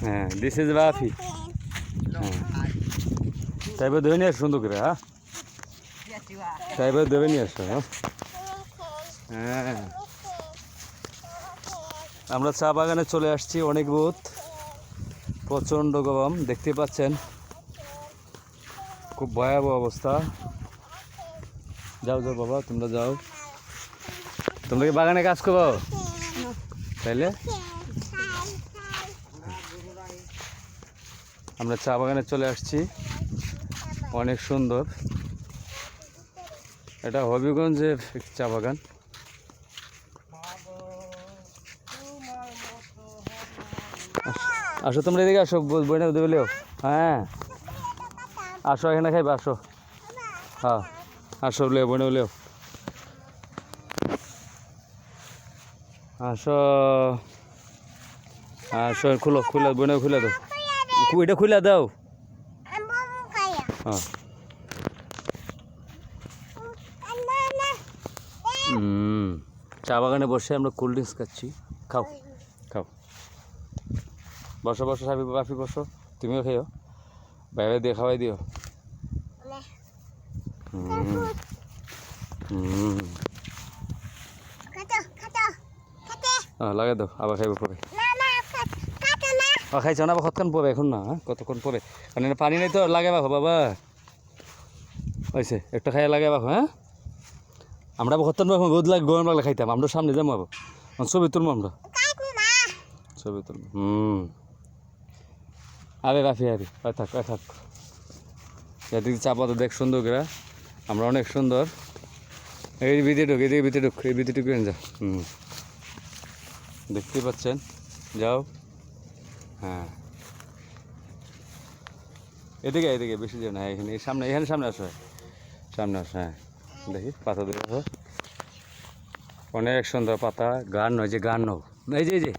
হ্যাঁ this is হ্যাঁ। করে হ্যাঁ? আসো হ্যাঁ? হ্যাঁ। আমরা চা বাগানে চলে আসছি অনেক বোধ প্রচণ্ড গরম, দেখতে পাচ্ছেন? খুব ভয়াবহ অবস্থা। যাও যাও, বাবা, তোমরা যাও। তোমরা কি বাগানে কাজ করো? তাইলে? আমরা চা বাগানে চলে আসছি। অনেক সুন্দর। এটা হবিগঞ্জের চা বাগান। আসো তোমরা এদিকে আসো বইনা দেবেলেও হ্যাঁ। আসো, এখানে খাইবে, আসো। হ্যাঁ আসো লেও বইনা লেও। আসো। আসো, খুলো, খুলে বইনা খুলে দাও। এটা খুলে দাও। হ্যাঁ। চা বাগানে বসে আমরা কোল্ড ড্রিঙ্কস খাচ্ছি। খাও খাও। বসো বসো সাবি বাফি বসো। তুমিও খেয়েও বাইরে দিয়ে খাওয়াই দিও। হুম হুম হ্যাঁ লাগাই দাও আবার খাইব পরে। খাইছ না আবার কতক্ষণ পরে এখন না হ্যাঁ? কতক্ষণ পরে মানে পানি নেই তো লাগাইবা বাবা। হয়েছে একটা খাইয়া লাগাইবা হ্যাঁ? আমরা কতক্ষণ পরে রোদ লাগে, গরম লাগলে খাইতাম, আমরা সামনে যাব আবার। এখন ছবি তুলবো আমরা। ছবি তুলবো হুম। আরে রাফি, আরে থাক থাক। এদিকে চা পাতা দেখ সুন্দর করে। আমরা অনেক সুন্দর। এই ভিতরে ঢুক, এদিকে ভিতরে ঢুক, এই ভিতরে ঢুকে যা, হুম। দেখতে পাচ্ছেন? যাও। হ্যাঁ। এদিকে এদিকে, বেশি যাও না, এখানে সামনে এখানে সামনে আসো। সামনে আসো হ্যাঁ। দেখি, পাতা দেখো। অনেক সুন্দর পাতা, গান নয় যে গান এই যে এই যে।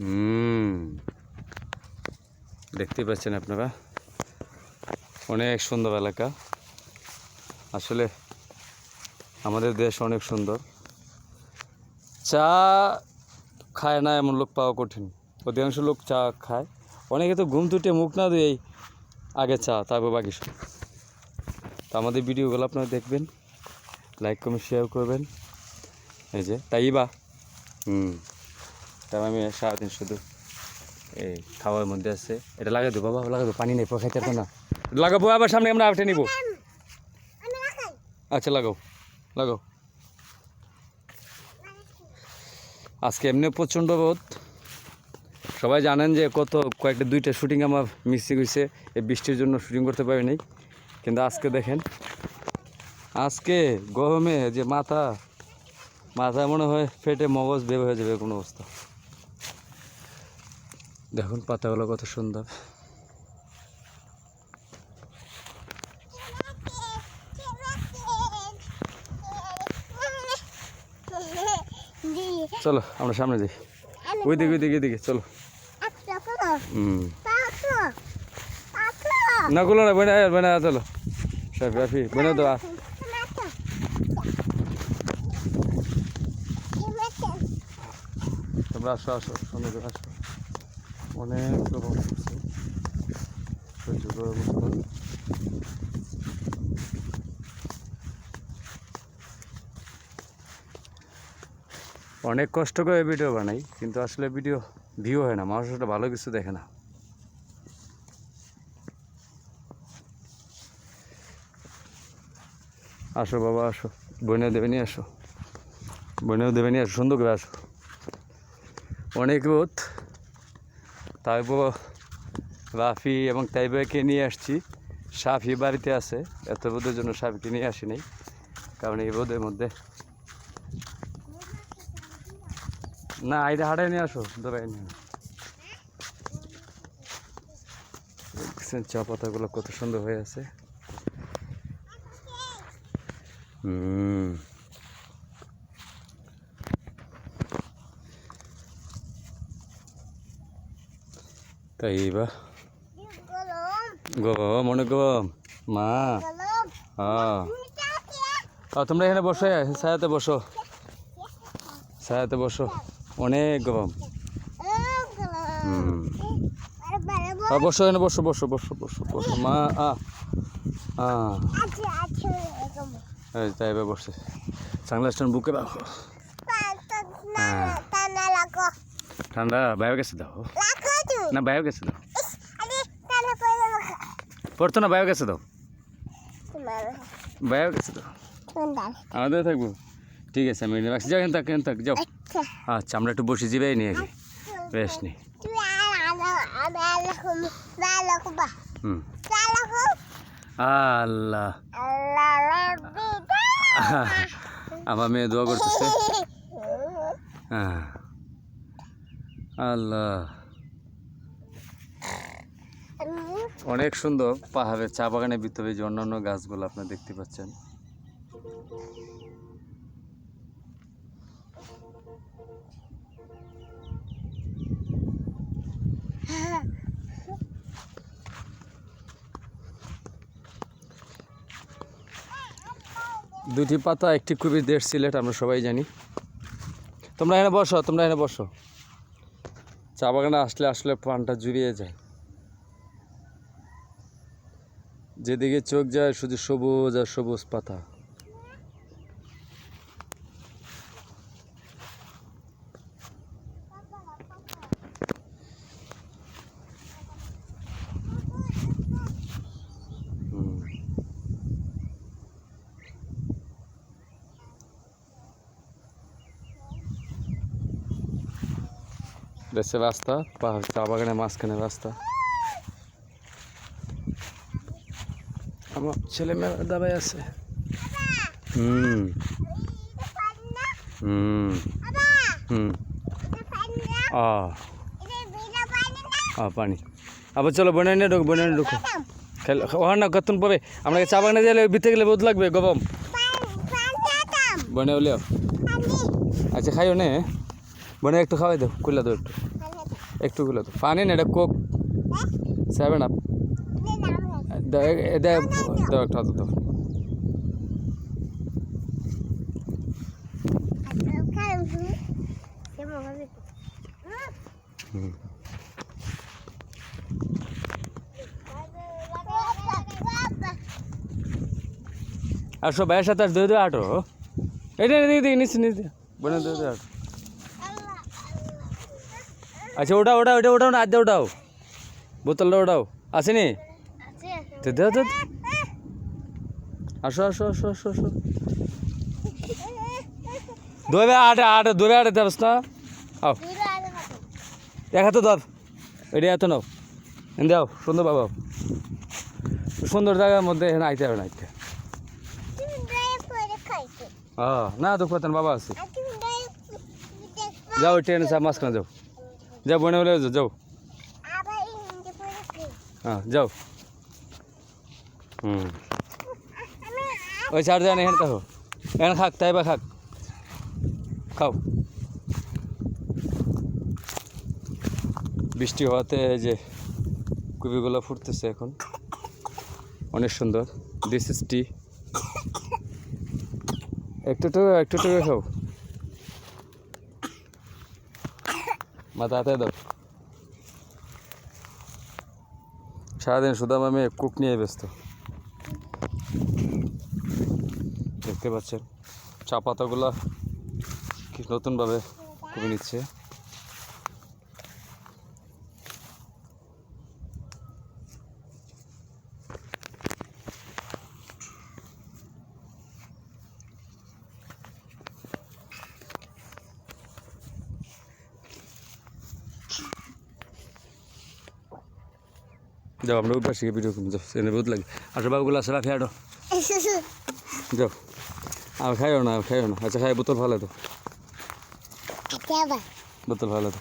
হুম। দেখতে পাচ্ছেন আপনারা? অনেক সুন্দর এলাকা। আসলে আমাদের দেশ অনেক সুন্দর। চা খায় না এমন লোক পাওয়া কঠিন। অধিকাংশ লোক চা খায়। অনেকে তো ঘুম তুটে মুখ না দিয়েই আগে চা, তারপর বাকি সব। তো আমাদের ভিডিওগুলো আপনারা দেখবেন লাইক কমেন্ট শেয়ার করবেন। এই যে তাই বা হুম। তাই আমি সারাদিন শুধু এই খাওয়ার মধ্যে আছে। এটা লাগাই দেবো, বাবা, লাগাই দেবো। পানি নেই খাইতে পারব না। লাগাবো, আবার সামনে আমরা আটে নিব। আচ্ছা লাগাও লাগাও। আজকে এমনি প্রচণ্ড রোদ। সবাই জানেন যে কত কয়েকটা দুইটা শুটিং আমার মিসিং হয়েছে এই বৃষ্টির জন্য শুটিং করতে পারিনি কিন্তু আজকে দেখেন, আজকে গরমে যে মাথা মাথা মনে হয় ফেটে মগজ বের হয়ে যাবে কোনো অবস্থা। দেখুন পাতাগুলো কত সুন্দর। চলো, আমরা সামনে যাই। ওই দিকে ওই দিকে এদিকে চলো। বনে চলো। সাফি রাফি বনে তো, আ। তোমরা আসো আসো সুন্দর করে আসো। অনেক রকম সহ্য অনেক কষ্ট করে ভিডিও বানাই, কিন্তু আসলে ভিডিও ভিউ হয় না, মানুষ একটা ভালো কিছু দেখে না। আসো বাবা, আসো। বইনেও দেবে নিয়ে আসো। বইনেও দেবে নিয়ে আসো, সুন্দর করে আসো। অনেক রোদ। তারপর রাফি এবং তাইবাকে নিয়ে আসছি। সাফি বাড়িতে আছে। এত রোদের জন্য সাফিকে নিয়ে আসিনি কারণ এই রোদের মধ্যে না আইডা হাটাই নিয়ে আসো দৌড়াই নিয়ে চা পাতাগুলো কত সুন্দর হয়ে আছে। তাই বা গরম, অনেক গরম। মা। হ্যাঁ। আর তোমরা এখানে বসো, ছায়াতে বসো। ছায়াতে বসো। অনেক গরম। বসো এখানে বসো বসো বসো বসো বসো। মা আ আ। এই তাই এবার বসে। সানগ্লাসটা বুকে রাখো। ঠান্ডা বায়ো গেছে দাও। না বায়ো গেছে দাও। পড়তো না বায়ো গেছে দাও। বায়ো গেছে দাও। আমাদের থাকব। ঠিক আছে আমি রাখছি। যাও এখান থাক এখান থাক যাও। আচ্ছা। আমরা একটু বসে যাবে নিয়ে আগে বেশ নি। আল্লাহ। আমার মেয়ে দোয়া করতেছে। হ্যাঁ। আল্লাহ। অনেক সুন্দর পাহাড়ের চা বাগানের ভিতরে যে অন্যান্য গাছগুলো আপনারা দেখতে পাচ্ছেন। দুটি পাতা, একটি খুবই দেশ সিলেট, আমরা সবাই জানি। তোমরা এখানে বসো, তোমরা এখানে বসো। চা বাগানে আসলে আসলে প্রাণটা জুড়িয়ে যায়। যেদিকে চোখ যায়, শুধু সবুজ আর সবুজ পাতা। দেশে রাস্তা পাহাড় চা বাগানের মাঝখানে রাস্তা আমার ছেলে মেয়ে দাবাই আছে হুম হুম হুম আ আ পানি আবার চলো বনে নিয়ে ঢুক বনে নিয়ে ঢুকো খেল ওখানে না কতক্ষণ পরে আপনাকে চা বাগানে গেলে ভিতরে গেলে বহুত লাগবে গরম বনে বলিও আচ্ছা খাইও নে বনে একটু খাওয়াই দাও কুলা দাও একটু। একটু কুলা দাও পানি না, এটা কোক। সেভেন আপ একটা হাতে দাও। আসো ভাইয়ের সাথে আর দুই দুই এটা দিকে নিচে নিচে বনে দুই দুই আটো। আচ্ছা ওটা ওটা ওটা ওটাও না ওটাও বোতলটা ওটাও আসেনি? তো দাও আসো আসো আসো আসো আসো। দোবে আটে আটে দোবে আটে দেবস না? আও। এক হাতে ধর। এটা এত নাও। এনে দাও সুন্দর বাবা। সুন্দর জায়গার মধ্যে এখানে আইতে হবে না আইতে। হ্যাঁ না দুঃখ পেতেন বাবা আছে। যাও ট্রেনে সব মাঝখানে যাও। যাও বনে বলে যাও যাও। হ্যাঁ যাও। হুম। ওই চার জানে এখানে খাও এখানে খাক তাই বা খাক। খাও। বৃষ্টি হওয়াতে এই যে কবিগুলো ফুটতেছে এখন। অনেক সুন্দর। দিস ইস টি একটু তো একটু তো খাও। মাথা হাতে দাও। সারাদিন সুদাম আমি কুক নিয়ে ব্যস্ত। দেখতে পাচ্ছেন, চা পাতাগুলো কি নতুনভাবে কমে নিচ্ছে। যাও আমরা ওই পাশে ভিডিও করি যাও সেখানে বহুত লাগে। আসো বাবুগুলো আসে রাখে আটো যাও। আর খাইও না আর খাইও না। আচ্ছা খাই বোতল ভালো তো। বোতল ভালো তো।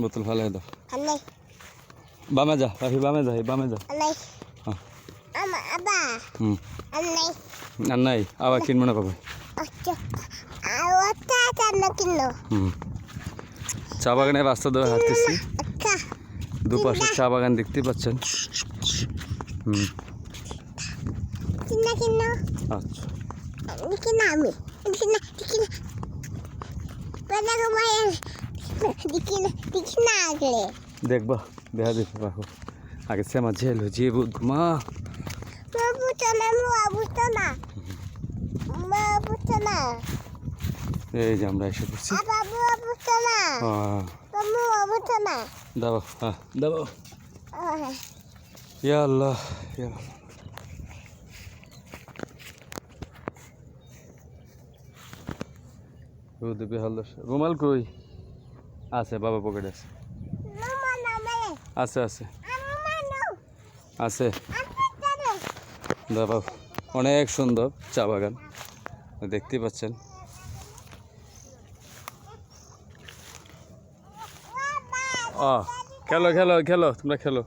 বোতল ভালো দাও বামে যা পাখি বামে যা এই বামে যা। হুম। আর নাই আবার কিনবো না কবে হুম। চা বাগানের রাস্তা ধরে হাঁটতেছি। দুপাশে চা বাগান দেখতে পাচ্ছেন। হুম। আচ্ছা। দেখবা দেখা দিতে পারব আগে সে আমার ঝেল যে বুধ ঘুমা এই যে আমরা এসে পড়ছি। হ্যাঁ দাও হ্যাঁ দাও। ইয়া আল্লাহ ইয়া আল্লাহ। রোদে বেহাল রুমাল কই? আছে বাবা পকেটে আছে। আছে আছে। আছে। দাও অনেক সুন্দর চা বাগান। দেখতে পাচ্ছেন? খেলো খেলো খেলো তোমরা খেলো।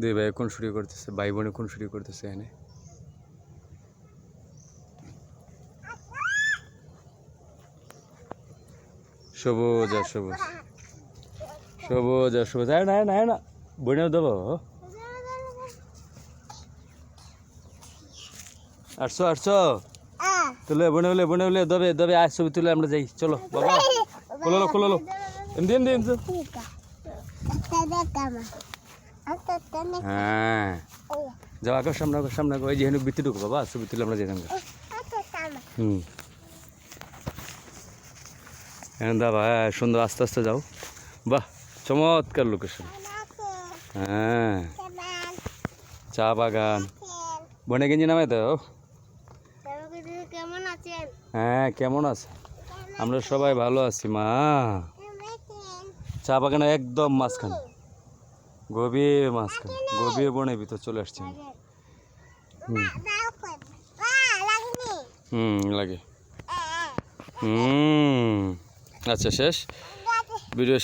দুই ভাই কোন শুরু করতেছে ভাই বোনে কোন শুরু করতেছে এখানে। সবুজ আর সবুজ। সবুজ আর সবুজ। আয় না আয় না আয় না। বোনেও দেবো আটশো আটশো তুলে বনে বলে বনে বলে দবে দবে আয় ছবি তুলে আমরা যাই। চলো বাবা। খুলো খুলো দিন দিন তো হ্যাঁ। যাও আগে সামনে আগে সামনে আগে। ওই যে হেনু বিতে ঢুকো বাবা আমরা হুম। হ্যাঁ দাবা হ্যাঁ সুন্দর আস্তে আস্তে যাও। বাহ চমৎকার লোকেশন হ্যাঁ। চা বাগান। বনে গেঞ্জি নামে আছেন? হ্যাঁ কেমন আছে আমরা সবাই ভালো আছি, মা। চা বাগানে একদম মাঝখানে। গভীর মাঝখানে। গভীর বনে ভিতর চলে আসছি হুম, লাগে। হুম। আচ্ছা শেষ? ভিডিও